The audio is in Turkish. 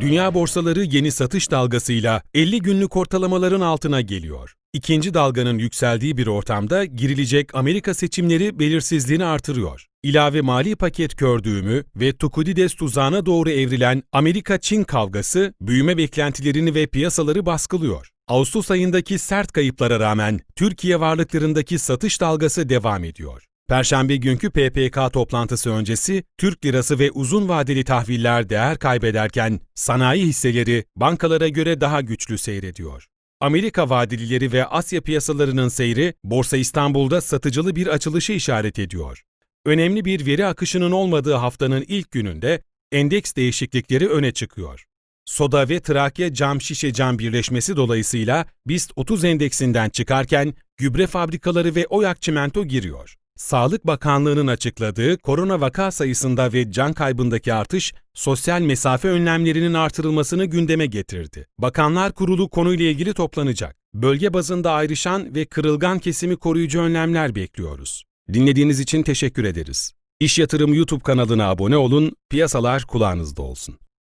Dünya borsaları yeni satış dalgasıyla 50 günlük ortalamaların altına geliyor. İkinci dalganın yükseldiği bir ortamda girilecek Amerika seçimleri belirsizliğini artırıyor. İlave mali paket gördüğümü ve Tukudides tuzağına doğru evrilen Amerika-Çin kavgası büyüme beklentilerini ve piyasaları baskılıyor. Ağustos ayındaki sert kayıplara rağmen Türkiye varlıklarındaki satış dalgası devam ediyor. Perşembe günkü PPK toplantısı öncesi Türk lirası ve uzun vadeli tahviller değer kaybederken sanayi hisseleri bankalara göre daha güçlü seyrediyor. Amerika vadelileri ve Asya piyasalarının seyri Borsa İstanbul'da satıcılı bir açılışı işaret ediyor. Önemli bir veri akışının olmadığı haftanın ilk gününde endeks değişiklikleri öne çıkıyor. Soda ve Trakya cam şişe cam birleşmesi dolayısıyla BIST 30 endeksinden çıkarken gübre fabrikaları ve Oyak Çimento giriyor. Sağlık Bakanlığı'nın açıkladığı korona vaka sayısında ve can kaybındaki artış, sosyal mesafe önlemlerinin artırılmasını gündeme getirdi. Bakanlar Kurulu konuyla ilgili toplanacak. Bölge bazında ayrışan ve kırılgan kesimi koruyucu önlemler bekliyoruz. Dinlediğiniz için teşekkür ederiz. İş Yatırım YouTube kanalına abone olun, piyasalar kulağınızda olsun.